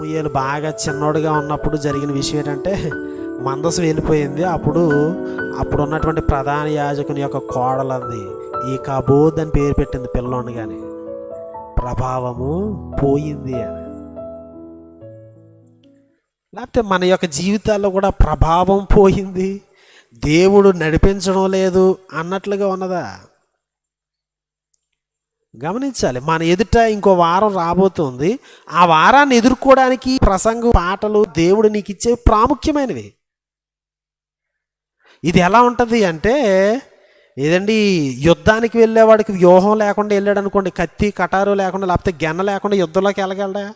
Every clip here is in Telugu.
ముయ్యలు బాగా చిన్నోడుగా ఉన్నప్పుడు జరిగిన విషయం ఏంటంటే మందసం వెళ్ళిపోయింది. అప్పుడు అప్పుడు ఉన్నటువంటి ప్రధాన యాజకుని యొక్క కోడలంది ఈ కబోద్ అని పేరు పెట్టింది పిల్లోని కానీ ప్రభావము పోయింది అని. లేకపోతే మన యొక్క జీవితాల్లో కూడా ప్రభావం పోయింది. దేవుడు నడిపించడం లేదు అన్నట్లుగా ఉన్నదా? గమనించాలి. మన ఎదుట ఇంకో వారం రాబోతుంది. ఆ వారాన్ని ఎదుర్కోవడానికి ప్రసంగం పాటలు దేవుడు నీకు ఇచ్చే ప్రాముఖ్యమైనవి. ఇది ఎలా ఉంటుంది అంటే ఏదండి యుద్ధానికి వెళ్ళేవాడికి వ్యూహం లేకుండా వెళ్ళాడు అనుకోండి కత్తి కటారు లేకుండా లేకపోతే గెన్న లేకుండా యుద్ధంలోకి వెళ్ళగలడా?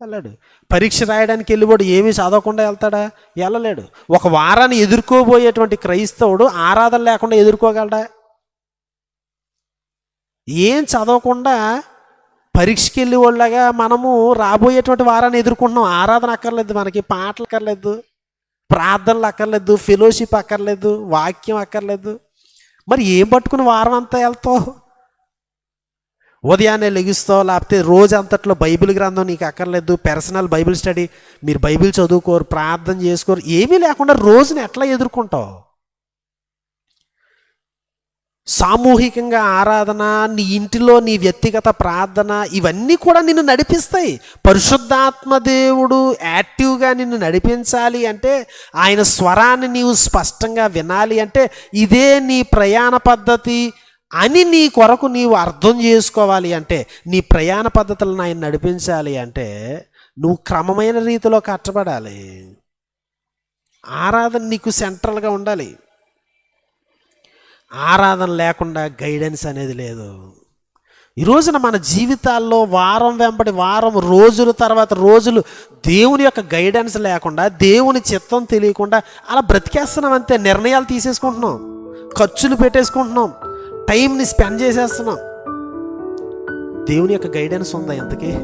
వెళ్ళాడు. పరీక్ష రాయడానికి వెళ్ళిపోడు ఏమీ చదవకుండా వెళ్తాడా? వెళ్ళలేడు. ఒక వారాన్ని ఎదుర్కోబోయేటువంటి క్రైస్తవుడు ఆరాధన లేకుండా ఎదుర్కోగలడా? ఏం చదవకుండా పరీక్షకి వెళ్ళే వాళ్ళగా మనము రాబోయేటువంటి వారాన్ని ఎదుర్కొంటున్నాం ఆరాధన అక్కర్లేదు మనకి పాటలు అక్కర్లేదు ప్రార్థనలు అక్కర్లేదు ఫెలోషిప్ అక్కర్లేదు వాక్యం అక్కర్లేదు. మరి ఏం పట్టుకుని వారం అంతా వెళ్తావు? ఉదయాన్నే లెగిస్తావు లేకపోతే రోజు అంతట్లో బైబిల్ గ్రంథం నీకు అక్కర్లేదు పర్సనల్ బైబిల్ స్టడీ మీరు బైబిల్ చదువుకోరు ప్రార్థన చేసుకోరు ఏమీ లేకుండా రోజుని ఎట్లా ఎదుర్కొంటావు? సామూహికంగా ఆరాధన నీ ఇంటిలో నీ వ్యక్తిగత ప్రార్థన ఇవన్నీ కూడా నిన్ను నడిపిస్తాయి. పరిశుద్ధాత్మ దేవుడు యాక్టివ్గా నిన్ను నడిపించాలి అంటే ఆయన స్వరాన్ని నీవు స్పష్టంగా వినాలి అంటే ఇదే నీ ప్రయాణ పద్ధతి అని నీ కొరకు నీవు అర్థం చేసుకోవాలి అంటే నీ ప్రయాణ పద్ధతులను ఆయన నడిపించాలి అంటే నువ్వు క్రమమైన రీతిలో కట్టబడాలి ఆరాధన నీకు సెంట్రల్గా ఉండాలి. ఆరాధన లేకుండా గైడెన్స్ అనేది లేదు. ఈ రోజున మన జీవితాల్లో వారం వెంబడి వారం రోజుల తర్వాత రోజులు దేవుని యొక్క గైడెన్స్ లేకుండా దేవుని చిత్తం తెలియకుండా అలా బ్రతికేస్తున్నాం అంతే. నిర్ణయాలు తీసేసుకుంటున్నాం. ఖర్చులు పెట్టేసుకుంటున్నాం. టైంని స్పెండ్ చేసేస్తున్నాం. దేవుని యొక్క గైడెన్స్ ఉందా ఎంతకీ